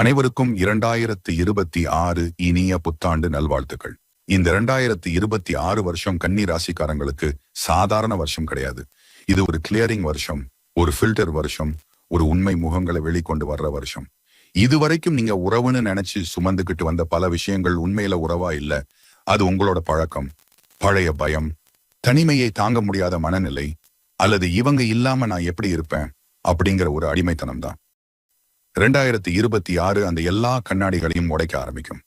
அனைவருக்கும் இரண்டாயிரத்து இருபத்தி ஆறு இனிய புத்தாண்டு நல்வாழ்த்துக்கள். இந்த இரண்டாயிரத்து இருபத்தி ஆறு வருஷம் கன்னி ராசிக்காரங்களுக்கு சாதாரண வருஷம் கிடையாது. இது ஒரு கிளியரிங் வருஷம் ஒரு ஃபில்டர் வருஷம் ஒரு உண்மை முகங்களை வெளிக்கொண்டு வர்ற வருஷம். இதுவரைக்கும் நீங்க உறவுன்னு நினைச்சு சுமந்துக்கிட்டு வந்த பல விஷயங்கள் உண்மையில உறவா இல்ல அது உங்களோட பழக்கம் பழைய பயம் தனிமையை தாங்க முடியாத மனநிலை அல்லது இவங்க இல்லாம நான் எப்படி இருப்பேன் அப்படிங்கிற ஒரு அடிமைத்தனம் தான் ரெண்டாயிரத்தி இருபத்தி ஆறு அந்த எல்லா கண்ணாடிகளையும் உடைக்க ஆரம்பிக்கும்.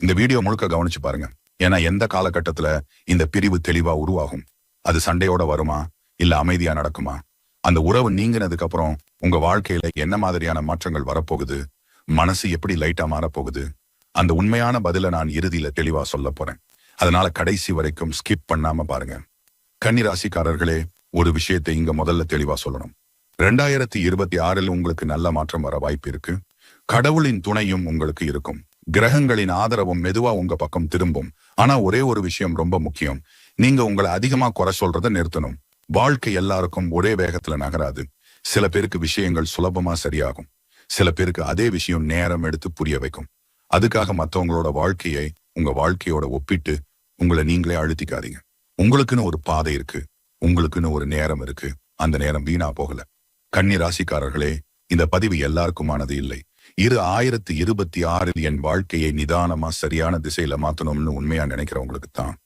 இந்த வீடியோ முழுக்க கவனிச்சு பாருங்க. ஏன்னா எந்த காலகட்டத்துல இந்த பிரிவு தெளிவா உருவாகும்? அது சண்டையோட வருமா? இல்ல அமைதியா நடக்குமா? அந்த உறவு நீங்கினதுக்கு அப்புறம் உங்க வாழ்க்கையில என்ன மாதிரியான மாற்றங்கள் வரப்போகுது? மனசு எப்படி லைட்டா மாறப்போகுது? அந்த உண்மையான பதில நான் இறுதியில தெளிவா சொல்ல போறேன். அதனால கடைசி வரைக்கும் ஸ்கிப் பண்ணாம பாருங்க. கன்னி ராசிக்காரர்களே ஒரு விஷயத்தை இங்க முதல்ல தெளிவா சொல்லணும். ரெண்டாயிரத்தி இருபத்தி ஆறில் உங்களுக்கு நல்ல மாற்றம் வர வாய்ப்பு இருக்கு. கடவுளின் துணையும் உங்களுக்கு இருக்கும். கிரகங்களின் ஆதரவும் மெதுவா உங்க பக்கம் திரும்பும். ஆனா ஒரே ஒரு விஷயம் ரொம்ப முக்கியம். நீங்க உங்களை அதிகமா குறை சொல்றதை நிறுத்தணும். வாழ்க்கை எல்லாருக்கும் ஒரே வேகத்துல நகராது. சில பேருக்கு விஷயங்கள் சுலபமா சரியாகும். சில பேருக்கு அதே விஷயம் நேரம் எடுத்து புரிய வைக்கும். அதுக்காக மத்தவங்களோட வாழ்க்கையை உங்க வாழ்க்கையோட ஒப்பிட்டு உங்களை நீங்களே அழுத்திக்காதீங்க. உங்களுக்குன்னு ஒரு பாதை இருக்கு. உங்களுக்குன்னு ஒரு நேரம் இருக்கு. அந்த நேரம் வீணா போகல. கன்னி ராசிக்காரர்களே இந்த பதிவு எல்லாருக்குமானது இல்லை. இரு ஆயிரத்தி இருபத்தி ஆறில் என் வாழ்க்கையை நிதானமா சரியான திசையில மாத்தணும்னு உண்மையா நினைக்கிறவங்களுக்கு தான்.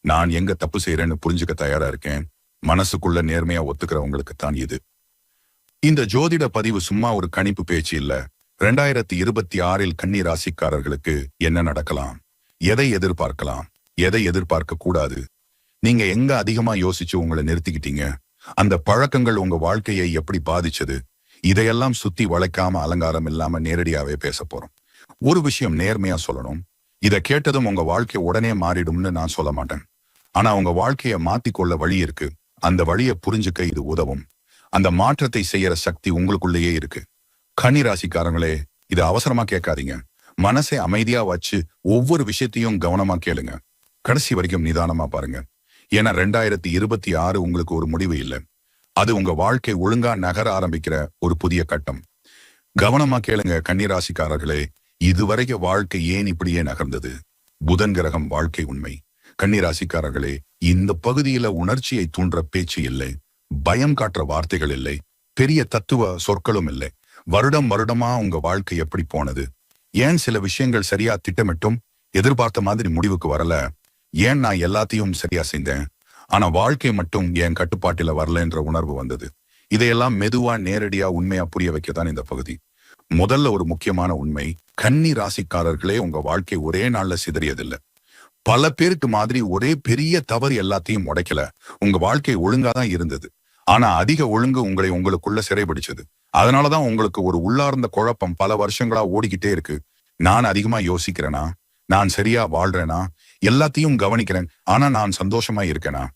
நான் எங்க தப்பு செய்யறேன்னு புரிஞ்சுக்க தயாரா இருக்கேன். மனசுக்குள்ள நேர்மையா ஒத்துக்கிறவங்களுக்கு தான் இது. இந்த ஜோதிட பதிவு சும்மா ஒரு கணிப்பு பேச்சு இல்ல. ரெண்டாயிரத்தி இருபத்தி ஆறில் கன்னி ராசிக்காரர்களுக்கு என்ன நடக்கலாம்? எதை எதிர்பார்க்கலாம்? எதை எதிர்பார்க்க கூடாது நீங்க எங்க அதிகமா யோசிச்சு உங்களை நிறுத்திக்கிட்டீங்க? அந்த பழக்கங்கள் உங்க வாழ்க்கையை எப்படி பாதிச்சது? இதையெல்லாம் சுத்தி வளைக்காம அலங்காரம் இல்லாம நேரடியாவே பேச போறோம். ஒரு விஷயம் நேர்மையா சொல்லணும். இத கேட்டதும் உங்க வாழ்க்கை உடனே மாறிடும்னு நான் சொல்ல மாட்டேன். ஆனா உங்க வாழ்க்கைய மாத்திக்கொள்ள வழி இருக்கு. அந்த வழியை புரிஞ்சுக்க இது உதவும். அந்த மாற்றத்தை செய்யற சக்தி உங்களுக்குள்ளேயே இருக்கு. கனி ராசிக்காரங்களே இது அவசரமா கேட்காதீங்க. மனசை அமைதியா வச்சு ஒவ்வொரு விஷயத்தையும் கவனமா கேளுங்க. கடைசி வரைக்கும் நிதானமா பாருங்க. ஏன்னா ரெண்டாயிரத்தி இருபத்தி ஆறு உங்களுக்கு ஒரு முடிவு இல்லை. அது உங்க வாழ்க்கை ஒழுங்கா நகர ஆரம்பிக்கிற ஒரு புதிய கட்டம். கவனமா கேளுங்க கன்னிராசிக்காரர்களே இதுவரைக்கும் வாழ்க்கை ஏன் இப்படியே நகர்ந்தது? புதன் கிரகம் வாழ்க்கை உண்மை. கன்னிராசிக்காரர்களே இந்த பகுதியில உணர்ச்சியை தூண்டுற பேச்சு இல்லை. பயம் காட்டுற வார்த்தைகள் இல்லை. பெரிய தத்துவ சொற்களும் இல்லை. வருடம் வருடமா உங்க வாழ்க்கை எப்படி போனது? ஏன் சில விஷயங்கள் சரியா திட்டமிட்டும் எதிர்பார்த்த மாதிரி முடிவுக்கு வரல? ஏன் நான் எல்லாத்தையும் சரியா செஞ்சேன் ஆனா வாழ்க்கை மட்டும் என் கட்டுப்பாட்டில வரலன்ற உணர்வு வந்தது. இதையெல்லாம் மெதுவா நேரடியா உண்மையா புரிய வைக்கத்தான் இந்த பகுதி. முதல்ல ஒரு முக்கியமான உண்மை கன்னி ராசிக்காரர்களே உங்க வாழ்க்கை ஒரே நாள்ல சிதறியதில்லை. பல பேருக்கு மாதிரி ஒரே பெரிய தவறு எல்லாத்தையும் உடைக்கல. உங்க வாழ்க்கை ஒழுங்காதான் இருந்தது. ஆனா அதிக ஒழுங்கு உங்களை உங்களுக்குள்ள சிறைபிடிச்சது. அதனாலதான் உங்களுக்கு ஒரு உள்ளார்ந்த குழப்பம் பல வருஷங்களா ஓடிக்கிட்டே இருக்கு. நான் அதிகமா யோசிக்கிறேனா? நான் சரியா வாழ்றேனா? எல்லாத்தையும் கவனிக்கிறேன். ஆனா நான் சந்தோஷமா இருக்கேனா?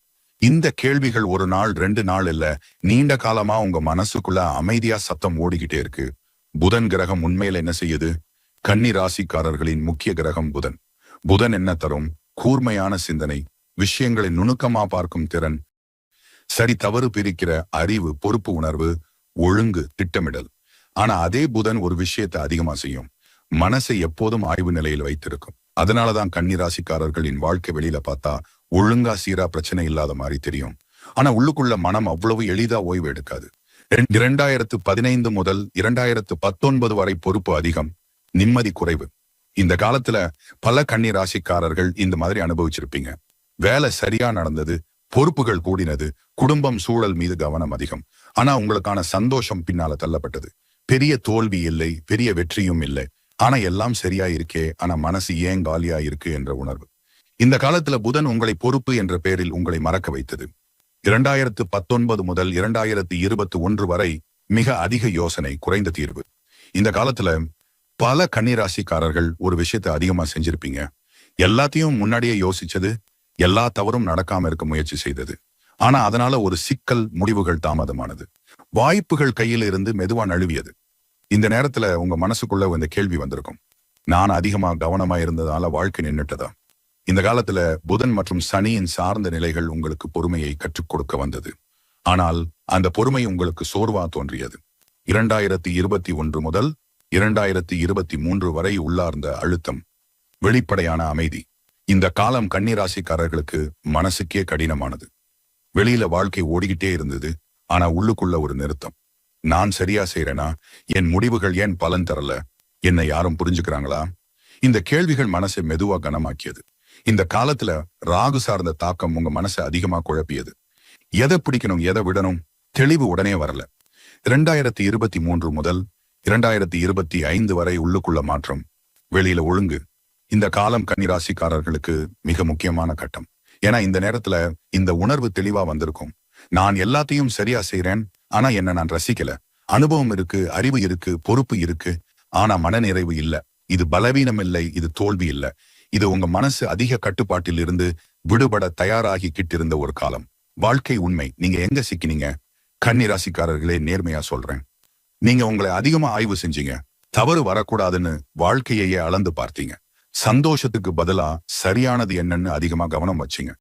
இந்த கேள்விகள் ஒரு நாள் ரெண்டு நாள் இல்ல. நீண்ட காலமா உங்க மனசுக்குள்ள அமைதியா சத்தம் ஓடிக்கிட்டே இருக்கு. புதன் கிரகம் உண்மையில என்ன செய்யுது? கன்னி ராசிக்காரர்களின் முக்கிய கிரகம் புதன். புதன் என்ன தரும்? கூர்மையான சிந்தனை. விஷயங்களை நுணுக்கமா பார்க்கும் திறன். சரி தவறு பிரிக்கிற அறிவு பொறுப்பு உணர்வு ஒழுங்கு திட்டமிடல். ஆனா அதே புதன் ஒரு விஷயத்தை அதிகமா செய்யும். மனசை எப்போதும் ஆய்வு நிலையில் வைத்திருக்கும். அதனாலதான் கன்னிராசிக்காரர்களின் வாழ்க்கை வெளியில பார்த்தா ஒழுங்கா சீரா பிரச்சனை இல்லாத மாதிரி தெரியும். ஆனா உள்ளுக்குள்ள மனம் அவ்வளவு எளிதா ஓய்வு எடுக்காது. இரண்டாயிரத்து பதினைந்து முதல் இரண்டாயிரத்து பத்தொன்பது வரை பொறுப்பு அதிகம். நிம்மதி குறைவு. இந்த காலத்துல பல கன்னி ராசிக்காரர்கள் இந்த மாதிரி அனுபவிச்சிருப்பீங்க. வேலை சரியா நடந்தது பொறுப்புகள் கூடினது குடும்பம் சூழல் மீது கவனம் அதிகம். ஆனா உங்களுக்கான சந்தோஷம் பின்னால தள்ளப்பட்டது. பெரிய தோல்வி இல்லை பெரிய வெற்றியும் இல்லை. ஆனா எல்லாம் சரியா இருக்கே ஆனா மனசு ஏன் காலியா இருக்கு என்ற உணர்வு. இந்த காலத்துல புதன் உங்களை பொறுப்பு என்ற பெயரில் உங்களை மறக்க வைத்தது. இரண்டாயிரத்து பத்தொன்பது முதல் இரண்டாயிரத்து இருபத்தி ஒன்று வரை மிக அதிக யோசனை குறைந்த தீர்வு. இந்த காலத்துல பல கன்னிராசிக்காரர்கள் ஒரு விஷயத்தை அதிகமா செஞ்சிருப்பீங்க. எல்லாத்தையும் முன்னாடியே யோசிச்சது எல்லா தவறும் நடக்காம இருக்க முயற்சி செய்தது. ஆனா அதனால ஒரு சிக்கல் முடிவுகள் தாமதமானது. வாய்ப்புகள் கையில் இருந்து மெதுவா நழுவியது. இந்த நேரத்துல உங்க மனசுக்குள்ள இந்த கேள்வி வந்திருக்கும். நான் அதிகமா கவனமா இருந்ததால வாழ்க்கை நின்னுட்டதா? இந்த காலத்துல புதன் மற்றும் சனியின் சார்ந்த நிலைகள் உங்களுக்கு பொறுமையை கற்றுக் கொடுக்க வந்தது. ஆனால் அந்த பொறுமை உங்களுக்கு சோர்வா தோன்றியது. இரண்டாயிரத்தி இருபத்தி ஒன்று முதல் இரண்டாயிரத்தி இருபத்தி மூன்று வரை உள்ளார்ந்த அழுத்தம் வெளிப்படையான அமைதி இந்த காலம் கன்னிராசிக்காரர்களுக்கு மனசுக்கே கடினமானது. வெளியில வாழ்க்கை ஓடிக்கிட்டே இருந்தது ஆனா உள்ளுக்குள்ள ஒரு நிறுத்தம். நான் சரியா செய்யறேனா என் முடிவுகள் ஏன் பலன் தரல? என்னை யாரும் புரிஞ்சுக்கிறாங்களா? இந்த கேள்விகள் மனசை மெதுவா கனமாக்கியது. இந்த காலத்துல ராகு சார்ந்த தாக்கம் உங்க மனசை அதிகமா குழப்பியது. எதை பிடிக்கணும் எதை விடணும்? தெளிவு உடனே வரல. இரண்டாயிரத்தி இருபத்தி மூன்று முதல் இரண்டாயிரத்தி இருபத்தி ஐந்து வரை உள்ளுக்குள்ள மாற்றம். வெளியில ஒழுங்கு. இந்த காலம் கன்னிராசிக்காரர்களுக்கு மிக முக்கியமான கட்டம். ஏன்னா இந்த நேரத்துல இந்த உணர்வு தெளிவா வந்திருக்கும். நான் எல்லாத்தையும் சரியா செய்யறேன் ஆனா என்ன நான் ரசிக்கல. அனுபவம் இருக்கு அறிவு இருக்கு பொறுப்பு இருக்கு. ஆனா மனநிறைவு இல்ல. இது பலவீனம் இல்லை இது தோல்வி இல்ல. இது உங்க மனசு அதிக கட்டுப்பாட்டில் இருந்து விடுபட தயாராகிக்கிட்டு இருந்த ஒரு காலம். வாழ்க்கை உண்மை. நீங்க எங்க சிக்கினீங்க? கன்னிராசிக்காரர்களே நேர்மையா சொல்றேன். நீங்க உங்களை அதிகமா ஆய்வு செஞ்சீங்க. தவறு வரக்கூடாதுன்னு வாழ்க்கையையே அளந்து பார்த்தீங்க. சந்தோஷத்துக்கு பதிலா சரியானது என்னன்னு அதிகமா கவனம் வச்சீங்க.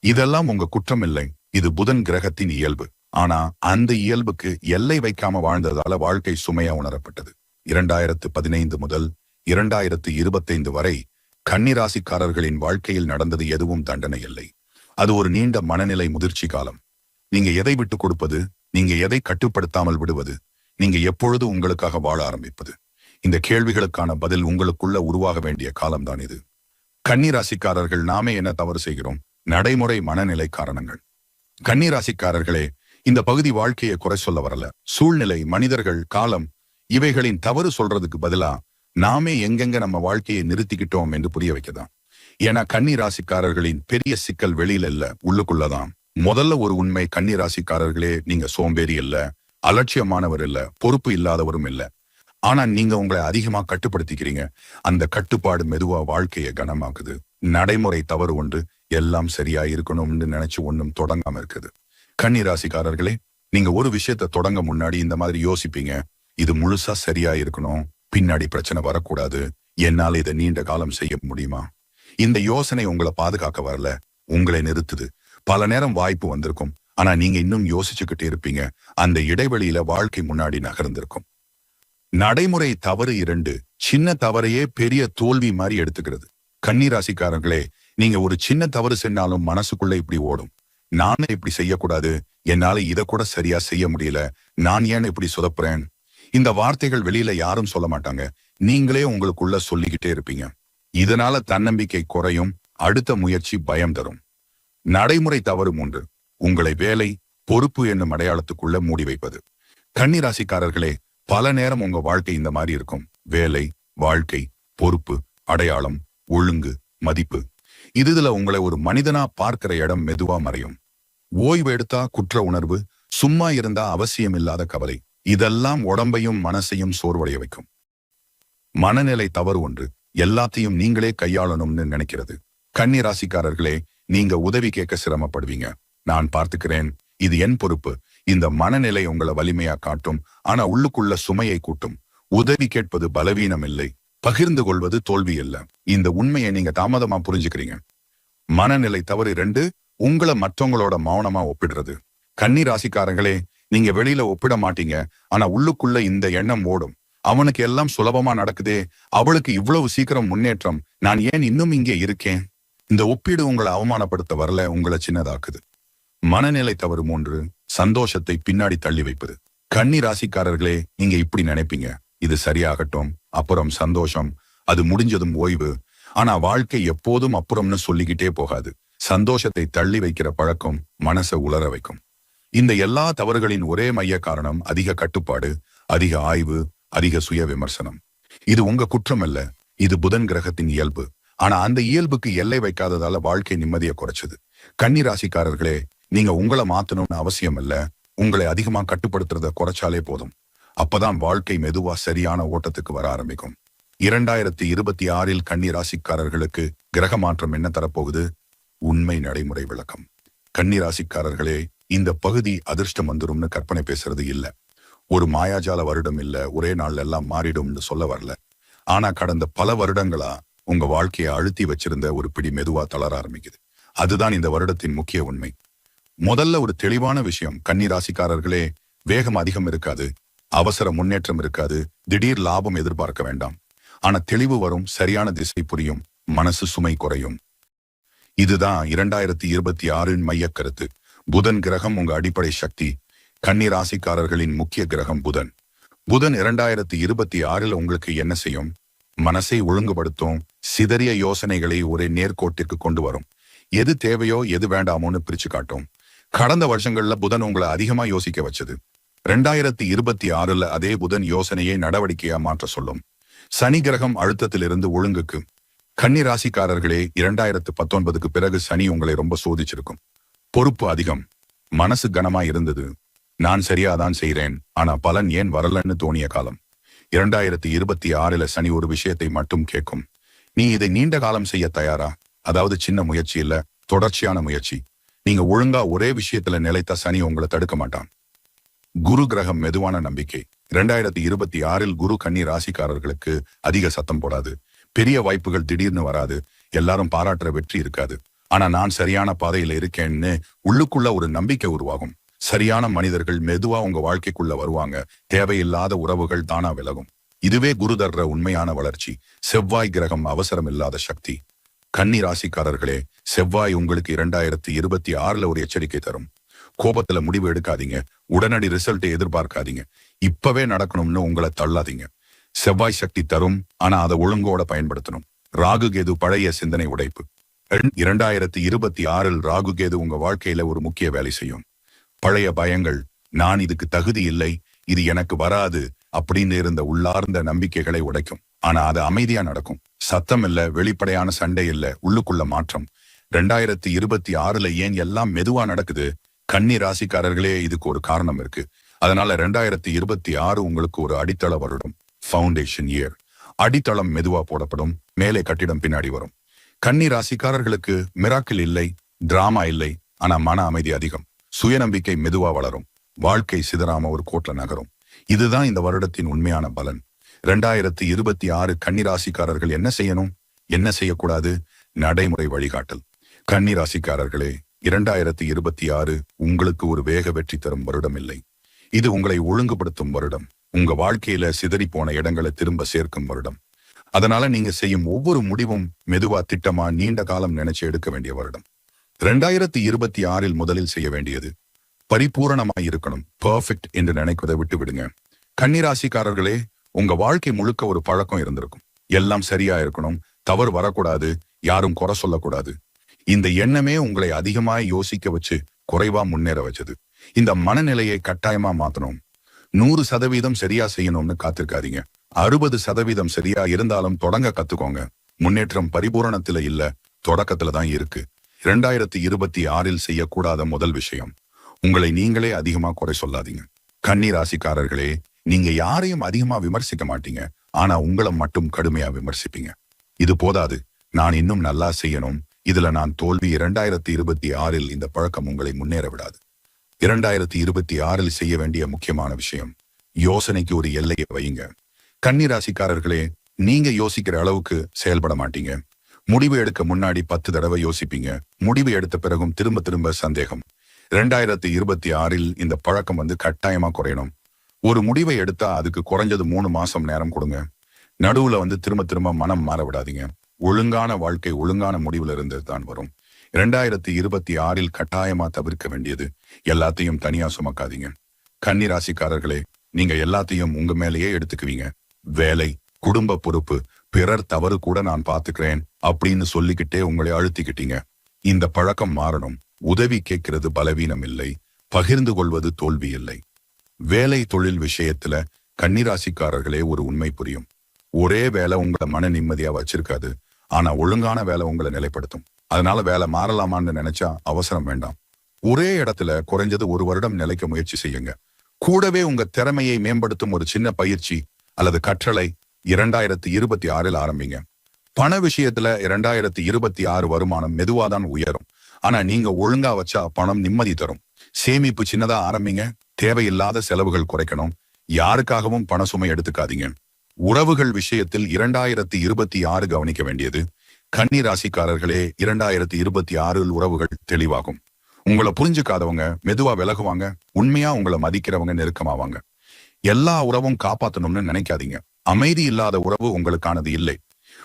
இதெல்லாம் உங்க குற்றம் இல்லை. இது புதன் கிரகத்தின் இயல்பு. ஆனா அந்த இயல்புக்கு எல்லை வைக்காம வாழ்ந்ததால வாழ்க்கை சுமையா உணரப்பட்டது. இரண்டாயிரத்து பதினைந்து முதல் இரண்டாயிரத்து இருபத்தைந்து வரை கன்னிராசிக்காரர்களின் வாழ்க்கையில் நடந்தது எதுவும் தண்டனை இல்லை. அது ஒரு நீண்ட மனநிலை முதிர்ச்சி காலம். நீங்க எதை விட்டு கொடுப்பது? நீங்க எதை கட்டுப்படுத்தாமல் விடுவது? நீங்க எப்பொழுது உங்களுக்காக வாழ ஆரம்பிப்பது? இந்த கேள்விகளுக்கான பதில் உங்களுக்குள்ள உருவாக வேண்டிய காலம்தான் இது. கன்னிராசிக்காரர்கள் நாமே என்ன தவறு செய்கிறோம்? நடைமுறை மனநிலை காரணங்கள். கன்னிராசிக்காரர்களே இந்த பகுதி வாழ்க்கையை குறை சொல்ல வரல. சூழ்நிலை மனிதர்கள் காலம் இவைகளின் தவறு சொல்றதுக்கு பதிலா நாமே எங்கெங்க நம்ம வாழ்க்கையை நிறுத்திக்கிட்டோம் என்று புரிய வைக்கதான். ஏன்னா கன்னி ராசிக்காரர்களின் பெரிய சிக்கல் வெளியில இல்ல உள்ளுக்குள்ளதான். முதல்ல ஒரு உண்மை கன்னி ராசிக்காரர்களே நீங்க சோம்பேறி இல்ல அலட்சியமானவர் இல்ல பொறுப்பு இல்லாதவரும் இல்ல. ஆனா நீங்க உங்களை அதிகமா கட்டுப்படுத்திக்கிறீங்க. அந்த கட்டுப்பாடு மெதுவா வாழ்க்கையை கனமாக்குது. நடைமுறை தவறு ஒன்று எல்லாம் சரியா இருக்கணும்னு நினைச்சு ஒண்ணும் தொடங்காம இருக்குது. கன்னி ராசிக்காரர்களே நீங்க ஒரு விஷயத்த தொடங்க முன்னாடி இந்த மாதிரி யோசிப்பீங்க. இது முழுசா சரியா இருக்கணும். பின்னாடி பிரச்சனை வரக்கூடாது. என்னால இதை நீண்ட காலம் செய்ய முடியுமா? இந்த யோசனை உங்களை பாதுகாக்க வரல. உங்களை நிறுத்துது. பல நேரம் வாய்ப்பு வந்திருக்கும். ஆனா நீங்க இன்னும் யோசிச்சுக்கிட்டே இருப்பீங்க. அந்த இடைவெளியில வாழ்க்கை முன்னாடி நகர்ந்திருக்கும். நடைமுறை தவறு இரண்டு. சின்ன தவறையே பெரிய தோல்வி மாதிரி எடுத்துக்கிறது. கன்னிராசிக்காரங்களே நீங்க ஒரு சின்ன தவறு சென்னாலும் மனசுக்குள்ள இப்படி ஓடும். நானும் இப்படி செய்யக்கூடாது. என்னால இத கூட சரியா செய்ய முடியல. நான் ஏன் இப்படி சொதப்புறேன்? இந்த வார்த்தைகள் வெளியில யாரும் சொல்ல மாட்டாங்க. நீங்களே உங்களுக்குள்ள சொல்லிக்கிட்டே இருப்பீங்க. இதனால தன்னம்பிக்கை குறையும் அடுத்த முயற்சி பயம் தரும். நடைமுறை தவறு மூன்று. உங்களை வேலை பொறுப்பு என்னும் அடையாளத்துக்குள்ள மூடி வைப்பது. கன்னிராசிக்காரர்களே பல நேரம் உங்க வாழ்க்கை இந்த மாதிரி இருக்கும். வேலை வாழ்க்கை பொறுப்பு அடையாளம் ஒழுங்கு மதிப்பு. இதுல உங்களை ஒரு மனிதனா பார்க்கிற இடம் மெதுவா மறையும். ஓய்வு எடுத்தா குற்ற உணர்வு சும்மா இருந்தா அவசியம் இல்லாத கவலை. இதெல்லாம் உடம்பையும் மனசையும் சோர்வடைய வைக்கும். மனநிலை தவறு ஒன்று எல்லாத்தையும் நீங்களே கையாளணும்னு நினைக்கிறது. கன்னி ராசிக்காரர்களே நீங்க உதவி கேட்க சிரமப்படுவீங்க. நான் பார்த்துக்கிறேன் இது என் பொறுப்பு. இந்த மனநிலை உங்களை வலிமையா காட்டும் ஆனா உள்ளுக்குள்ள சுமையை கூட்டும். உதவி கேட்பது பலவீனம் இல்லை பகிர்ந்து கொள்வது தோல்வி இல்ல இந்த உண்மையை நீங்க தாமதமா புரிஞ்சுக்கிறீங்க. மனநிலை தவறு ரெண்டு உங்களை மற்றவங்களோட மௌனமா ஒப்பிடுறது. கன்னி ராசிக்காரங்களே நீங்க வெளியில ஒப்பிட மாட்டீங்க. ஆனா உள்ளுக்குள்ள இந்த எண்ணம் ஓடும். அவனுக்கு எல்லாம் சுலபமா நடக்குதே. அவளுக்கு இவ்வளவு சீக்கிரம் முன்னேற்றம். நான் ஏன் இன்னும் இங்கே இருக்கேன்? இந்த ஒப்பீடு உங்களை அவமானப்படுத்த வரல உங்களை சின்னதாக்குது. மனநிலை தவறு மூன்று சந்தோஷத்தை பின்னாடி தள்ளி வைப்பது. கன்னி ராசிக்காரர்களே நீங்க இப்படி நினைப்பீங்க. இது சரியாகட்டும் அப்புறம் சந்தோஷம். அது முடிஞ்சதும் ஓய்வு. ஆனா வாழ்க்கை எப்போதும் அப்புறம்னு சொல்லிக்கிட்டே போகாது. சந்தோஷத்தை தள்ளி வைக்கிற பழக்கம் மனசை உலர வைக்கும். இந்த எல்லா தவறுகளின் ஒரே மைய காரணம் அதிக கட்டுப்பாடு அதிக ஆய்வு அதிக சுய விமர்சனம். இது உங்க குற்றம் அல்ல இது புதன் கிரகத்தின் இயல்பு. ஆனா அந்த இயல்புக்கு எல்லை வைக்காததால வாழ்க்கை நிம்மதியை குறைச்சது. கன்னி ராசிக்காரர்களே நீங்க உங்களை மாத்தணும்னு அவசியம் இல்ல உங்களை அதிகமா கட்டுப்படுத்துறத குறைச்சாலே போதும். அப்பதான் வாழ்க்கை மெதுவா சரியான ஓட்டத்துக்கு வர ஆரம்பிக்கும். இரண்டாயிரத்தி இருபத்தி ஆறில் கன்னி ராசிக்காரர்களுக்கு கிரக மாற்றம் என்ன தரப்போகுது? உண்மை நடைமுறை விளக்கம். கன்னி ராசிக்காரர்களே இந்த பகுதி அதிர்ஷ்டம் வந்துரும்னு கற்பனை பேசுறது இல்ல. ஒரு மாயாஜால வருடம் இல்ல ஒரே நாள்ல எல்லாம் மாறிடும்னு சொல்ல வரல. ஆனா கடந்த பல வருடங்களா உங்க வாழ்க்கையை அழுத்தி வச்சிருந்த ஒரு பிடி மெதுவா தளர ஆரம்பிக்குது. அதுதான் இந்த வருடத்தின் முக்கிய உண்மை. முதல்ல ஒரு தெளிவான விஷயம் கன்னி ராசிக்காரர்களே வேகம் அதிகம் இருக்காது. அவசர முன்னேற்றம் இருக்காது. திடீர் லாபம் எதிர்பார்க்க வேண்டாம். ஆனா தெளிவு வரும் சரியான திசை புரியும் மனசு சுமை குறையும். இதுதான் இரண்டாயிரத்தி இருபத்தி ஆறின் மையக்கருத்து. புதன் கிரகம் உங்க அடிப்படை சக்தி. கன்னி ராசிக்காரர்களின் முக்கிய கிரகம் புதன். புதன் இரண்டாயிரத்தி இருபத்தி ஆறில் உங்களுக்கு என்ன செய்யும்? மனசை ஒழுங்குபடுத்தும் சிதறிய யோசனைகளை ஒரே நேர்கோட்டிற்கு கொண்டு வரும். எது தேவையோ எது வேண்டாமோன்னு பிரிச்சு காட்டும். கடந்த வருஷங்கள்ல புதன் உங்களை அதிகமா யோசிக்க வச்சது. ரெண்டாயிரத்தி இருபத்தி ஆறுல அதே புதன் யோசனையை நடவடிக்கையா மாற்ற சொல்லும். சனி கிரகம் அழுத்தத்திலிருந்து ஒழுங்குக்கு. கன்னி ராசிக்காரர்களே இரண்டாயிரத்து பத்தொன்பதுக்கு பிறகு சனி உங்களை ரொம்ப சோதிச்சிருக்கும். பொறுப்பு அதிகம். மனசு கனமா இருந்தது. நான் சரியாதான் செய்கிறேன் ஆனா பலன் ஏன் வரலன்னு தோணிய காலம். இரண்டாயிரத்தி இருபத்தி ஆறுல சனி ஒரு விஷயத்தை மட்டும் கேட்கும் நீ இதை நீண்ட காலம் செய்ய தயாரா? அதாவது சின்ன முயற்சி இல்ல தொடர்ச்சியான முயற்சி. நீங்க ஒழுங்கா ஒரே விஷயத்துல நிலைத்த சனி உங்களை தடுக்க மாட்டான். குரு கிரகம் மெதுவான நம்பிக்கை. இரண்டாயிரத்தி இருபத்தி ஆறில் குரு கன்னி ராசிக்காரர்களுக்கு அதிக சத்தம் போடாது. பெரிய வாய்ப்புகள் திடீர்னு வராது. எல்லாரும் பாராட்டுற வெற்றி இருக்காது. ஆனா நான் சரியான பாதையில இருக்கேன்னு உள்ளுக்குள்ள ஒரு நம்பிக்கை உருவாகும். சரியான மனிதர்கள் மெதுவா உங்க வாழ்க்கைக்குள்ள வருவாங்க. தேவையில்லாத உறவுகள் தானா விலகும். இதுவே குரு தர்ற உண்மையான வளர்ச்சி. செவ்வாய் கிரகம் அவசரம் இல்லாத சக்தி. கன்னி ராசிக்காரர்களே செவ்வாய் உங்களுக்கு இரண்டாயிரத்தி இருபத்தி ஆறுல ஒரு எச்சரிக்கை தரும். கோபத்துல முடிவு எடுக்காதீங்க. உடனடி ரிசல்ட்டை எதிர்பார்க்காதீங்க. இப்பவே நடக்கணும்னு உங்களை தள்ளாதீங்க. செவ்வாய் சக்தி தரும் ஆனா அதை ஒழுங்கோட பயன்படுத்தணும். ராகு கேது பழைய சிந்தனை உடைப்பு. இரண்டாயிரத்தி இருபத்தி ஆறில் ராகு கேது உங்க வாழ்க்கையில ஒரு முக்கிய வேலை செய்யும். பழைய பயங்கள் நான் இதுக்கு தகுதி இல்லை இது எனக்கு வராது அப்படின்னு இருந்த உள்ளார்ந்த நம்பிக்கைகளை உடைக்கும். ஆனா அது அமைதியா நடக்கும். சத்தம் இல்ல வெளிப்படையான சண்டை இல்ல உள்ளுக்குள்ள மாற்றம். ரெண்டாயிரத்தி இருபத்தி ஆறுல ஏன் எல்லாம் மெதுவா நடக்குது? கன்னி ராசிக்காரர்களே இதுக்கு ஒரு காரணம் இருக்கு. அதனால ரெண்டாயிரத்தி இருபத்தி ஆறு உங்களுக்கு ஒரு அடித்தள வருடம் ஃபவுண்டேஷன் இயர் அடித்தளம் மெதுவா போடப்படும் மேலே கட்டிடம் பின்னாடி வரும். கன்னி ராசிக்காரர்களுக்கு மிராக்கிள் இல்லை டிராமா இல்லை ஆனா மன அமைதி அதிகம். சுயநம்பிக்கை மெதுவா வளரும். வாழ்க்கை சிதறாம ஒரு கோட்ல நகரும். இதுதான் இந்த வருடத்தின் உண்மையான பலன். ரெண்டாயிரத்தி இருபத்தி ஆறு கன்னி ராசிக்காரர்கள் என்ன செய்யணும்? என்ன செய்யக்கூடாது? நடைமுறை வழிகாட்டல். கன்னி ராசிக்காரர்களே இரண்டாயிரத்தி இருபத்தி ஆறு உங்களுக்கு ஒரு வேக வெற்றி தரும் வருடம் இல்லை இது உங்களை ஒழுங்குபடுத்தும் வருடம். உங்க வாழ்க்கையில சிதறி போன இடங்களை திரும்ப சேர்க்கும் வருடம். அதனால நீங்க செய்யும் ஒவ்வொரு முடிவும் மெதுவா திட்டமா நீண்ட காலம் நினைச்சு எடுக்க வேண்டிய வருடம். ரெண்டாயிரத்தி இருபத்தி ஆறில் முதலில் செய்ய வேண்டியது பரிபூரணமாய் இருக்கணும். பெர்ஃபெக்ட் என்று நினைப்பதை விட்டு விடுங்க கன்னிராசிக்காரர்களே உங்க வாழ்க்கை முழுக்க ஒரு பழக்கம் இருந்திருக்கும். எல்லாம் சரியா இருக்கணும். தவறு வரக்கூடாது. யாரும் குறை சொல்லக்கூடாது. இந்த எண்ணமே உங்களை அதிகமாக யோசிக்க வச்சு குறைவா முன்னேற வச்சது. இந்த மனநிலையை கட்டாயமா மாத்தணும். நூறு சதவீதம் சரியா செய்யணும்னு காத்திருக்காதீங்க. அறுபது சதவீதம் சரியா இருந்தாலும் தொடங்க கத்துக்கோங்க. முன்னேற்றம் பரிபூரணத்துல இல்ல தொடக்கத்துல தான் இருக்கு. இரண்டாயிரத்தி இருபத்தி ஆறில் செய்யக்கூடாத முதல் விஷயம் உங்களை நீங்களே அதிகமா குறை சொல்லாதீங்க. கன்னி ராசிக்காரர்களே நீங்க யாரையும் அதிகமா விமர்சிக்க மாட்டீங்க. ஆனா உங்களை மட்டும் கடுமையா விமர்சிப்பீங்க. இது போதாது. நான் இன்னும் நல்லா செய்யணும். இதுல நான் தோல்வி இரண்டாயிரத்தி இருபத்தி ஆறில் இந்த பழக்கம் உங்களை முன்னேற விடாது. இரண்டாயிரத்தி இருபத்தி ஆறில் செய்ய வேண்டிய முக்கியமான விஷயம் யோசனைக்கு ஒரு எல்லையை வையுங்க. கன்னிராசிக்காரர்களே நீங்க யோசிக்கிற அளவுக்கு செயல்பட மாட்டீங்க. முடிவு எடுக்க முன்னாடி பத்து தடவை யோசிப்பீங்க. முடிவு எடுத்த பிறகும் திரும்ப திரும்ப சந்தேகம். இரண்டாயிரத்தி இருபத்தி ஆறில் இந்த பழக்கம் வந்து கட்டாயமா குறையணும். ஒரு முடிவை எடுத்தா அதுக்கு குறைஞ்சது மூணு மாசம் நேரம் கொடுங்க. நடுவுல வந்து திரும்ப திரும்ப மனம் மாற விடாதீங்க. ஒழுங்கான வாழ்க்கை ஒழுங்கான முடிவுல இருந்து தான் வரும். இரண்டாயிரத்தி இருபத்தி ஆறில் கட்டாயமா தவிர்க்க வேண்டியது எல்லாத்தையும் தனியா சுமக்காதீங்க. கன்னி ராசிக்காரர்களே நீங்க எல்லாத்தையும் உங்க மேலேயே எடுத்துக்குவீங்க. வேலை குடும்ப பொறுப்பு பிறர் தவறு கூட நான் பாத்துக்கிறேன் அப்படின்னு சொல்லிக்கிட்டே உங்களை அழுத்திக்கிட்டீங்க. இந்த பழக்கம் மாறணும். உதவி கேட்கிறது பலவீனம் இல்லை. பகிர்ந்து கொள்வது தோல்வி இல்லை. வேலை தொழில் விஷயத்துல கன்னிராசிக்காரர்களே ஒரு உண்மை புரியும். ஒரே வேலை உங்களை மன நிம்மதியா வச்சிருக்காது. ஆனா ஒழுங்கான வேலை உங்களை நிலைப்படுத்தும். அதனால வேலை மாறலாமான்னு நினைச்சா அவசரம் வேண்டாம். ஒரே இடத்துல குறைஞ்சது ஒரு வருடம் நிலைக்க முயற்சி செய்யுங்க. கூடவே உங்க திறமையை மேம்படுத்தும் ஒரு சின்ன பயிற்சி அல்லது கற்றலை இரண்டாயிரத்தி இருபத்தி ஆறில் ஆரம்பிங்க. பண விஷயத்துல இரண்டாயிரத்தி இருபத்தி ஆறு வருமானம் மெதுவாதான் உயரும். ஆனா நீங்க ஒழுங்கா வச்சா பணம் நிம்மதி தரும். சேமிப்பு சின்னதா ஆரம்பிங்க. தேவையில்லாத செலவுகள் குறைக்கணும். யாருக்காகவும் பண சுமை எடுத்துக்காதீங்க. உறவுகள் விஷயத்தில் இரண்டாயிரத்தி இருபத்தி ஆறு கவனிக்க வேண்டியது கன்னி ராசிக்காரர்களே இரண்டாயிரத்தி இருபத்தி ஆறில் உறவுகள் தெளிவாகும். உங்களை புரிஞ்சுக்காதவங்க மெதுவா விலகுவாங்க உண்மையா உங்களை மதிக்கிறவங்க நெருக்கமாவாங்க. எல்லா உறவும் காப்பாற்றணும்னு நினைக்காதீங்க. அமைதி இல்லாத உறவு உங்களுக்கானது இல்லை.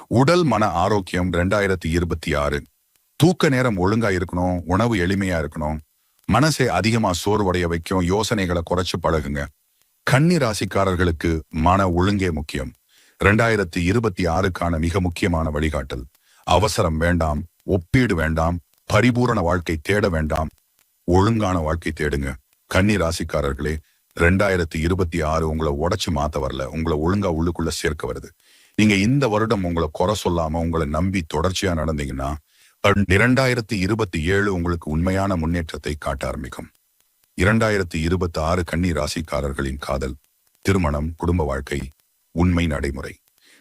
உடல் மன ஆரோக்கியம் ரெண்டாயிரத்தி இருபத்தி ஆறு. தூக்க நேரம் ஒழுங்கா இருக்கணும் உணவு எளிமையா இருக்கணும். மனசை அதிகமா சோர்வடைய வைக்கும் யோசனைகளை குறைச்சு பழகுங்க. கன்னி ராசிக்காரர்களுக்கு மன ஒழுங்கே முக்கியம். ரெண்டாயிரத்தி இருபத்தி ஆறுக்கான மிக முக்கியமான வழிகாட்டல். அவசரம் வேண்டாம் ஒப்பீடு வேண்டாம் பரிபூரண வாழ்க்கை தேட வேண்டாம். ஒழுங்கான வாழ்க்கை தேடுங்க. கன்னி ராசிக்காரர்களே ரெண்டாயிரத்தி இருபத்தி ஆறு உங்களை உடைச்சு மாத்த வரல. உங்களை ஒழுங்கா உள்ளுக்குள்ள சேர்க்க வருது. நீங்க இந்த வருடம் உங்களை குறை சொல்லாம உங்களை நம்பி தொடர்ச்சியா நடந்தீங்கன்னா இரண்டாயிரத்தி இருபத்தி ஏழு உங்களுக்கு உண்மையான முன்னேற்றத்தை காட்ட ஆரம்பிக்கும். இரண்டாயிரத்தி இருபத்தி ஆறு கன்னி ராசிக்காரர்களின் காதல் திருமணம் குடும்ப வாழ்க்கை உண்மை நடைமுறை.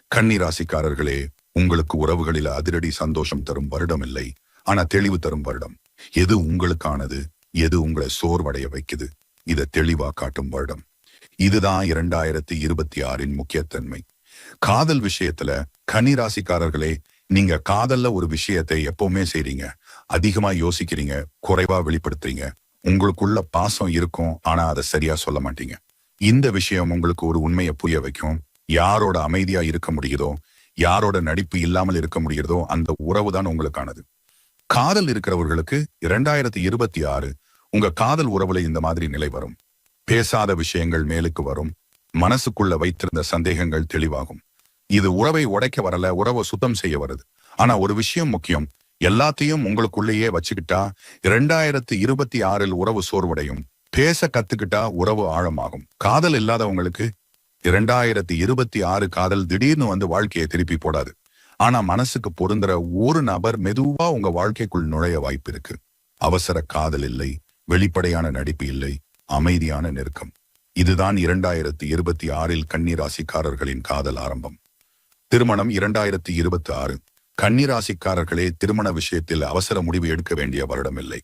கன்னி ராசிக்காரர்களே உங்களுக்கு உறவுகளில் அதிரடி சந்தோஷம் தரும் வருடம் இல்லை ஆனா தெளிவு தரும் வருடம். எது உங்களுக்கானது எது உங்களை சோர்வடைய வைக்குது இதை தெளிவா காட்டும் வருடம். இதுதான் இரண்டாயிரத்தி இருபத்தி ஆறின் முக்கியத்தன்மை. காதல் விஷயத்துல கன்னி ராசிக்காரர்களே நீங்க காதல்ல ஒரு விஷயத்தை எப்பவுமே செய்றீங்க. அதிகமா யோசிக்கிறீங்க குறைவா வெளிப்படுத்துறீங்க. உங்களுக்குள்ள பாசம் இருக்கும் ஆனா அதை சரியா சொல்ல மாட்டீங்க. இந்த விஷயம் உங்களுக்கு ஒரு உண்மையை புரிய வைக்கும். யாரோட அமைதியா இருக்க முடியுதோ யாரோட நடிப்பு இல்லாமல் இருக்க முடிகிறதோ அந்த உறவு தான் உங்களுக்கானது. காதல் இருக்கிறவர்களுக்கு இரண்டாயிரத்தி இருபத்தி ஆறு உங்க காதல் உறவுல இந்த மாதிரி நிலை வரும். பேசாத விஷயங்கள் மேலுக்கு வரும். மனசுக்குள்ள வைத்திருந்த சந்தேகங்கள் தெளிவாகும். இது உறவை உடைக்க வரல உறவை சுத்தம் செய்ய வருது. ஆனா ஒரு விஷயம் முக்கியம் எல்லாத்தையும் உங்களுக்குள்ளேயே வச்சுக்கிட்டா இரண்டாயிரத்தி இருபத்தி ஆறில் உறவு சோர்வடையும். பேச கத்துக்கிட்டா உறவு ஆழமாகும். காதல் இல்லாதவங்களுக்கு இரண்டாயிரத்தி இருபத்தி ஆறு காதல் திடீர்னு வந்து வாழ்க்கையை திருப்பி போடாது. ஆனா மனசுக்கு பொருந்துற ஒரு நபர் மெதுவா உங்க வாழ்க்கைக்குள் நுழைய வாய்ப்பு இருக்கு. அவசர காதல் இல்லை வெளிப்படையான நடிப்பு இல்லை அமைதியான நெருக்கம். இதுதான் இரண்டாயிரத்தி இருபத்தி ஆறில் கன்னிராசிக்காரர்களின் காதல் ஆரம்பம். திருமணம் இரண்டாயிரத்தி இருபத்தி ஆறு. கன்னிராசிக்காரர்களே திருமண விஷயத்தில் அவசர முடிவு எடுக்க வேண்டிய வருடம் இல்லை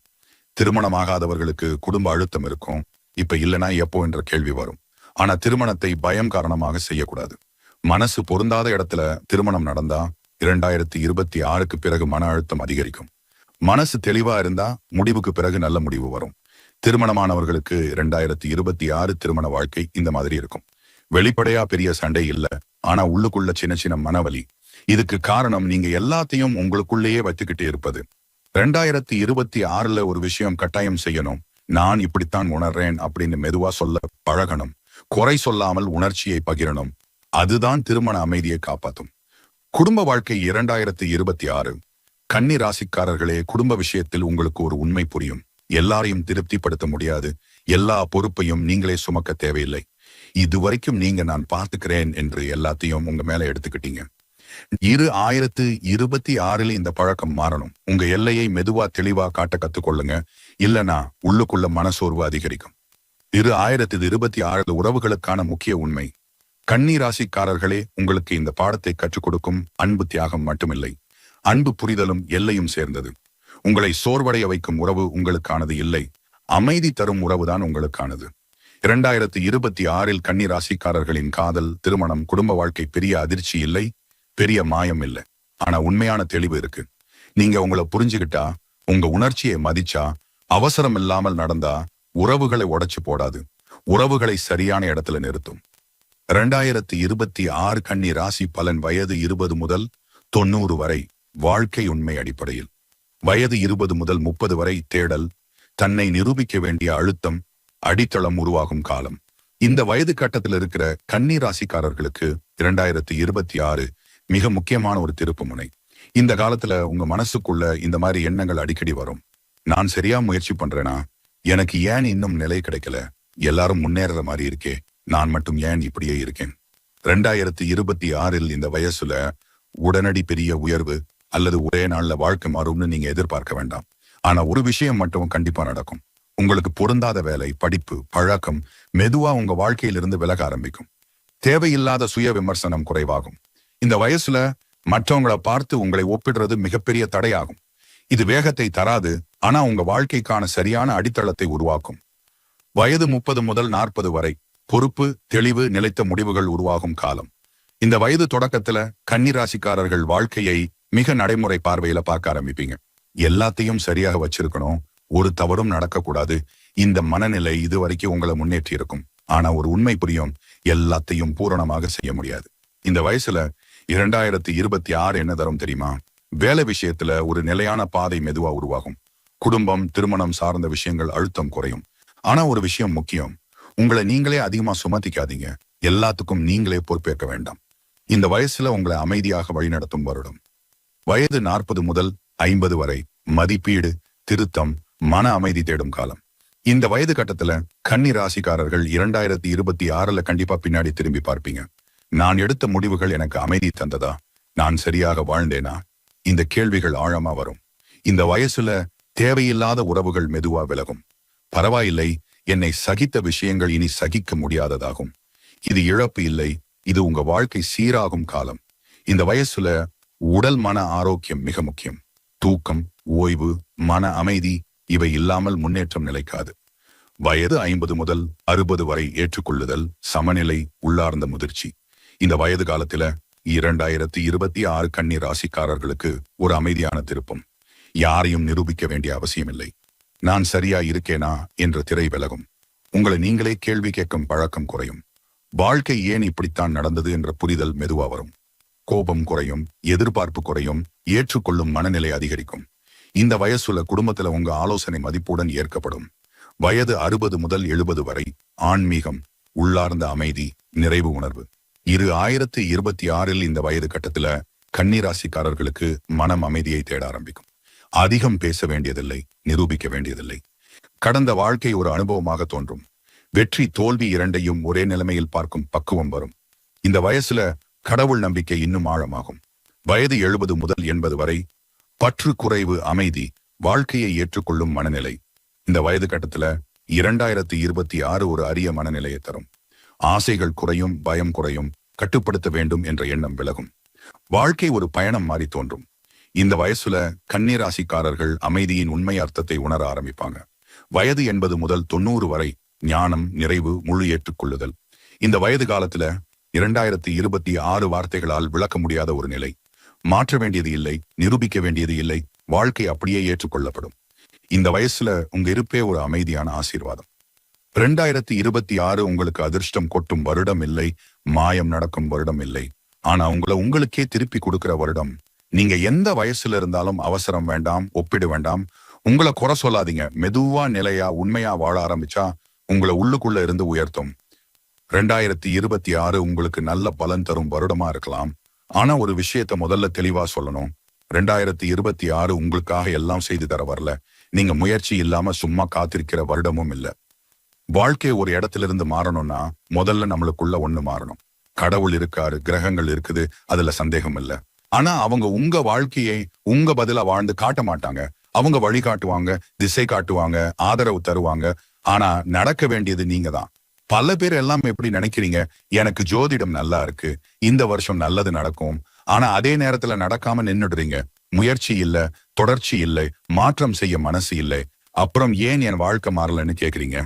திருமணமாகாதவர்களுக்கு குடும்ப அழுத்தம் இருக்கும். இப்ப இல்லனா எப்போ என்ற கேள்வி வரும். ஆனா திருமணத்தை பயம் காரணமாக செய்யக்கூடாது. மனசு பொருந்தாத இடத்துல திருமணம் நடந்தா இரண்டாயிரத்தி இருபத்தி ஆறுக்கு பிறகு மன அழுத்தம் அதிகரிக்கும். மனசு தெளிவா இருந்தா முடிவுக்கு பிறகு நல்ல முடிவு வரும். திருமணமானவர்களுக்கு இரண்டாயிரத்தி இருபத்தி ஆறு திருமண வாழ்க்கை இந்த மாதிரி இருக்கும். வெளிப்படையா பெரிய சண்டை இல்ல. ஆனா உள்ளுக்குள்ள சின்ன சின்ன மனவலி இதுக்கு காரணம் நீங்க எல்லாத்தையும் உங்களுக்குள்ளேயே வச்சுக்கிட்டே இருப்பது. ரெண்டாயிரத்தி இருபத்தி ஆறுல ஒரு விஷயம் கட்டாயம் செய்யணும். நான் இப்படித்தான் உணர்றேன் அப்படின்னு மெதுவா சொல்ல பழகணும். குறை சொல்லாமல் உணர்ச்சியை பகிரணும். அதுதான் திருமண அமைதியை காப்பாற்றும் குடும்ப வாழ்க்கை இரண்டாயிரத்தி இருபத்தி ஆறு. கன்னி ராசிக்காரர்களே குடும்ப விஷயத்தில் உங்களுக்கு ஒரு உண்மை புரியும். எல்லாரையும் திருப்திப்படுத்த முடியாது. எல்லா பொறுப்பையும் நீங்களே சுமக்க தேவையில்லை. இதுவரைக்கும் நீங்க நான் பார்த்துக்கிறேன் என்று எல்லாத்தையும் உங்க மேல எடுத்துக்கிட்டீங்க. இரு ஆயிரத்து இருபத்தி ஆறில் இந்த பழக்கம் மாறணும். உங்க எல்லையை மெதுவா தெளிவா காட்ட கத்துக்கொள்ளுங்க. இல்லனா உள்ளுக்குள்ள மனசோர்வு அதிகரிக்கும். இரு ஆயிரத்தி இருபத்தி ஆறு உறவுகளுக்கான முக்கிய உண்மை. கன்னி ராசிக்காரர்களே உங்களுக்கு இந்த பாடத்தை கற்றுக் கொடுக்கும் அன்பு தியாகம் மட்டுமில்லை. அன்பு புரிதலும் எல்லையும் சேர்ந்தது. உங்களை சோர்வடைய வைக்கும் உறவு உங்களுக்கானது இல்லை. அமைதி தரும் உறவுதான் உங்களுக்கானது. இரண்டாயிரத்தி இருபத்தி ஆறில் கன்னி ராசிக்காரர்களின் காதல் திருமணம் குடும்ப வாழ்க்கை பெரிய அதிர்ச்சி இல்லை. பெரிய மாயம் இல்லை. ஆனா உண்மையான தெளிவு இருக்கு. நீங்க உங்களை புரிஞ்சுகிட்டா உங்க உணர்ச்சியை மதிச்சா அவசரம் இல்லாமல் நடந்தா உறவுகளை உடைச்சு போடாது. உறவுகளை சரியான இடத்துல நிறுத்தும். இரண்டாயிரத்தி இருபத்தி ஆறு கன்னி ராசி பலன் வயது இருபது முதல் தொண்ணூறு வரை வாழ்க்கை உண்மை அடிப்படையில். வயது இருபது முதல் முப்பது வரை தேடல் தன்னை நிரூபிக்க வேண்டிய அழுத்தம் அடித்தளம் உருவாகும் காலம். இந்த வயது கட்டத்தில் இருக்கிற கன்னி ராசிக்காரர்களுக்கு இரண்டாயிரத்தி இருபத்தி ஆறு மிக முக்கியமான ஒரு திருப்பு முனை. இந்த காலத்துல உங்க மனசுக்குள்ள இந்த மாதிரி எண்ணங்கள் அடிக்கடி வரும். நான் சரியா முயற்சி பண்றேனா? எனக்கு ஏன் இன்னும் நிலை கிடைக்கல? எல்லாரும் முன்னேற மாதிரி இருக்கே. நான் மட்டும் ஏன் இப்படியே இருக்கேன்? ரெண்டாயிரத்தி இருபத்தி ஆறில் இந்த வயசுல உடனடி பெரிய உயர்வு அல்லது ஒரே நாள்ல வாழ்க்கை மாறும்னு நீங்க எதிர்பார்க்க வேண்டாம். ஆனா ஒரு விஷயம் மட்டும் கண்டிப்பா நடக்கும். உங்களுக்கு பொருந்தாத வேலை படிப்பு பழக்கம் மெதுவா உங்க வாழ்க்கையிலிருந்து விலக ஆரம்பிக்கும். தேவையில்லாத சுய விமர்சனம் குறைவாகும். இந்த வயசுல மற்றவங்களை பார்த்து உங்களை ஒப்பிடுறது மிகப்பெரிய தடையாகும். இது வேகத்தை தராது ஆனா உங்க வாழ்க்கைக்கான சரியான அடித்தளத்தை உருவாக்கும். வயது முப்பது முதல் நாற்பது வரை பொறுப்பு தெளிவு நிலைத்த முடிவுகள் உருவாகும் காலம். இந்த வயது தொடக்கத்துல கன்னிராசிக்காரர்கள் வாழ்க்கையை மிக நடைமுறை பார்வையில பார்க்க ஆரம்பிப்பீங்க. எல்லாத்தையும் சரியாக வச்சிருக்கணும் ஒரு தவறும் நடக்கக்கூடாது. இந்த மனநிலை இது வரைக்கும் உங்களை முன்னேற்றி இருக்கும் ஆனா ஒரு உண்மை புரியும் எல்லாத்தையும் பூரணமாக செய்ய முடியாது. இந்த வயசுல இரண்டாயிரத்தி இருபத்தி ஆறு என்ன தரும் தெரியுமா? வேலை விஷயத்துல ஒரு நிலையான பாதை மெதுவா உருவாகும். குடும்பம் திருமணம் சார்ந்த விஷயங்கள் அழுத்தம் குறையும். ஆனா ஒரு விஷயம் முக்கியம். உங்களை நீங்களே அதிகமா சுமத்திக்காதீங்க. எல்லாத்துக்கும் நீங்களே பொறுப்பேற்க வேண்டாம். இந்த வயசுல உங்களை அமைதியாக வழிநடத்தும் வருடம். வயது நாற்பது முதல் ஐம்பது வரை மதிப்பீடு திருத்தம் மன அமைதி தேடும் காலம். இந்த வயது கட்டத்துல கன்னி ராசிக்காரர்கள் இரண்டாயிரத்தி இருபத்தி ஆறுல கண்டிப்பா பின்னாடி திரும்பி பார்ப்பீங்க. நான் எடுத்த முடிவுகள் எனக்கு அமைதி தந்ததா? நான் சரியாக வாழ்ந்தேனா? இந்த கேள்விகள் ஆழமா வரும். இந்த வயசுல தேவையில்லாத உறவுகள் மெதுவா விலகும். பரவாயில்லை என்னை சகித்த விஷயங்கள் இனி சகிக்க முடியாததாகும். இது இழப்பு இல்லை இது உங்க வாழ்க்கை சீராகும் காலம். இந்த வயசுல உடல் மன ஆரோக்கியம் மிக முக்கியம். தூக்கம் ஓய்வு மன அமைதி இவை இல்லாமல் முன்னேற்றம் நிலைக்காது. வயது ஐம்பது முதல் அறுபது வரை ஏற்றுக்கொள்ளுதல் சமநிலை உள்ளார்ந்த முதிர்ச்சி. இந்த வயது காலத்துல இரண்டாயிரத்தி இருபத்தி ஆறு கன்னி ராசிக்காரர்களுக்கு ஒரு அமைதியான திருப்பம். யாரையும் நிரூபிக்க வேண்டிய அவசியமில்லை. நான் சரியா இருக்கேனா என்ற திரை விலகும். உங்களை நீங்களே கேள்வி கேட்கும் பழக்கம் குறையும். வாழ்க்கை ஏன் இப்படித்தான் நடந்தது என்ற புரிதல் மெதுவா வரும். கோபம் குறையும் எதிர்பார்ப்பு குறையும் ஏற்றுக்கொள்ளும் மனநிலை அதிகரிக்கும். இந்த வயசுல குடும்பத்துல உங்க ஆலோசனை மதிப்புடன் ஏற்கப்படும். வயது அறுபது முதல் எழுபது வரை ஆன்மீகம் உள்ளார்ந்த அமைதி நிறைவு உணர்வு. இரு ஆயிரத்தி இருபத்தி ஆறில் இந்த வயது கட்டத்துல கன்னிராசிக்காரர்களுக்கு மனம் அமைதியை தேட ஆரம்பிக்கும். அதிகம் பேச வேண்டியதில்லை நிரூபிக்க வேண்டியதில்லை. கடந்த வாழ்க்கை ஒரு அனுபவமாக தோன்றும். வெற்றி தோல்வி இரண்டையும் ஒரே நிலைமையில் பார்க்கும் பக்குவம் வரும். இந்த வயசுல கடவுள் நம்பிக்கை இன்னும் ஆழமாகும். வயது எழுபது முதல் எண்பது வரை பற்று குறைவு அமைதி வாழ்க்கையை ஏற்றுக்கொள்ளும் மனநிலை. இந்த வயது கட்டத்துல இரண்டாயிரத்தி இருபத்தி ஆறு ஒரு அரிய மனநிலையை தரும். ஆசைகள் குறையும் பயம் குறையும் கட்டுப்படுத்த வேண்டும் என்ற எண்ணம் விலகும். வாழ்க்கை ஒரு பயணம் மாறி தோன்றும். இந்த வயசுல கண்ணீராசிக்காரர்கள் அமைதியின் உண்மை அர்த்தத்தை உணர ஆரம்பிப்பாங்க. வயது எண்பது முதல் தொண்ணூறு வரை ஞானம் நிறைவு முழு ஏற்றுக்கொள்ளுதல். இந்த வயது காலத்துல இரண்டாயிரத்தி இருபத்தி ஆறு வார்த்தைகளால் விளக்க முடியாத ஒரு நிலை. மாற்ற வேண்டியது இல்லை நிரூபிக்க வேண்டியது இல்லை வாழ்க்கை அப்படியே ஏற்றுக்கொள்ளப்படும். இந்த வயசுல உங்க இருப்பே ஒரு அமைதியான ஆசீர்வாதம். ரெண்டாயிரத்தி இருபத்தி ஆறு உங்களுக்கு அதிர்ஷ்டம் கொட்டும் வருடம் இல்லை மாயம் நடக்கும் வருடம் இல்லை. ஆனா உங்களை உங்களுக்கே திருப்பி கொடுக்கிற வருடம். நீங்க எந்த வயசுல இருந்தாலும் அவசரம் வேண்டாம் ஒப்பிட வேண்டாம். உங்களை குறை சொல்லாதீங்க. மெதுவா நிலையா உண்மையா வாழ ஆரம்பிச்சா உங்களை உள்ளுக்குள்ள இருந்து உயர்த்தும். ரெண்டாயிரத்தி இருபத்தி ஆறு உங்களுக்கு நல்ல பலன் தரும் வருடமா இருக்கலாம். ஆனா ஒரு விஷயத்த முதல்ல தெளிவா சொல்லணும். ரெண்டாயிரத்தி இருபத்தி ஆறு உங்களுக்காக எல்லாம் செய்து தர வரல. நீங்க முயற்சி இல்லாம சும்மா காத்திருக்கிற வருடமும் இல்ல. வாழ்க்கை ஒரு இடத்துல இருந்து மாறணும்னா முதல்ல நம்மளுக்குள்ள ஒண்ணு மாறணும். கடவுள் இருக்காரு கிரகங்கள் இருக்குது அதுல சந்தேகம் இல்ல. ஆனா அவங்க உங்க வாழ்க்கையை உங்க பதிலா வாழ்ந்து காட்ட மாட்டாங்க. அவங்க வழி காட்டுவாங்க திசை காட்டுவாங்க ஆதரவு தருவாங்க. ஆனா நடக்க வேண்டியது நீங்க தான். பல பேர் எல்லாம் எப்படி நினைக்கிறீங்க? எனக்கு ஜோதிடம் நல்லா இருக்கு இந்த வருஷம் நல்லது நடக்கும். ஆனா அதே நேரத்துல நடக்காம நின்னுடுறீங்க. முயற்சி இல்ல தொடர்ச்சி இல்லை மாற்றம் செய்ய மனசு இல்லை. அப்புறம் ஏன் என் வாழ்க்கை மாறலன்னு கேக்குறீங்க?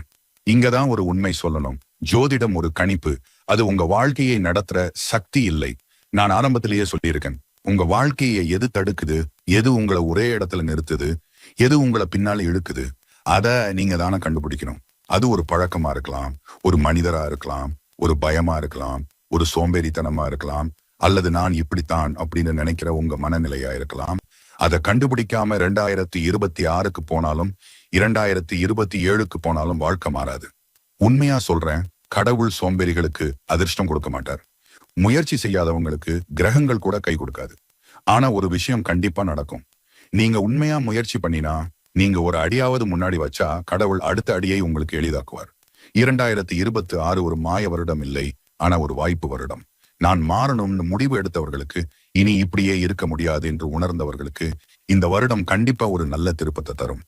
இங்கதான் ஒரு உண்மை சொல்லணும். ஜோதிடம் ஒரு கணிப்பு. அது உங்க வாழ்க்கையை நடத்துற சக்தி இல்லை. நான் ஆரம்பத்திலேயே சொல்லியிருக்கேன். உங்க வாழ்க்கையை எது தடுக்குது? எது உங்களை ஒரே இடத்துல நிறுத்துது? எது உங்களை பின்னால இழுக்குது? அத நீங்க தானே கண்டுபிடிக்கணும். அது ஒரு பழக்கமா இருக்கலாம். ஒரு மனிதரா இருக்கலாம். ஒரு பயமா இருக்கலாம். ஒரு சோம்பேறித்தனமா இருக்கலாம். அல்லது நான் இப்படித்தான் அப்படின்னு நினைக்கிற உங்க மனநிலையா இருக்கலாம். அதை கண்டுபிடிக்காம ரெண்டாயிரத்தி இருபத்தி ஆறுக்கு போனாலும் இரண்டாயிரத்தி இருபத்தி ஏழுக்கு போனாலும் வாழ்க்கை மாறாது. உண்மையா சொல்றேன் கடவுள் சோம்பேறிகளுக்கு அதிர்ஷ்டம் கொடுக்க மாட்டார். முயற்சி செய்யாதவங்களுக்கு கிரகங்கள் கூட கை கொடுக்காது. ஆனா ஒரு விஷயம் கண்டிப்பா நடக்கும். நீங்க உண்மையா முயற்சி பண்ணினா நீங்க ஒரு அடியாவது முன்னாடி வச்சா கடவுள் அடுத்த அடியை உங்களுக்கு எளிதாக்குவார். இரண்டாயிரத்தி இருபத்தி ஆறு ஒரு மாய வருடம் இல்லை ஆனா ஒரு வாய்ப்பு வருடம். நான் மாறணும்னு முடிவு எடுத்தவர்களுக்கு இனி இப்படியே இருக்க முடியாது என்று உணர்ந்தவர்களுக்கு இந்த வருடம் கண்டிப்பா ஒரு நல்ல திருப்பத்தை தரும்.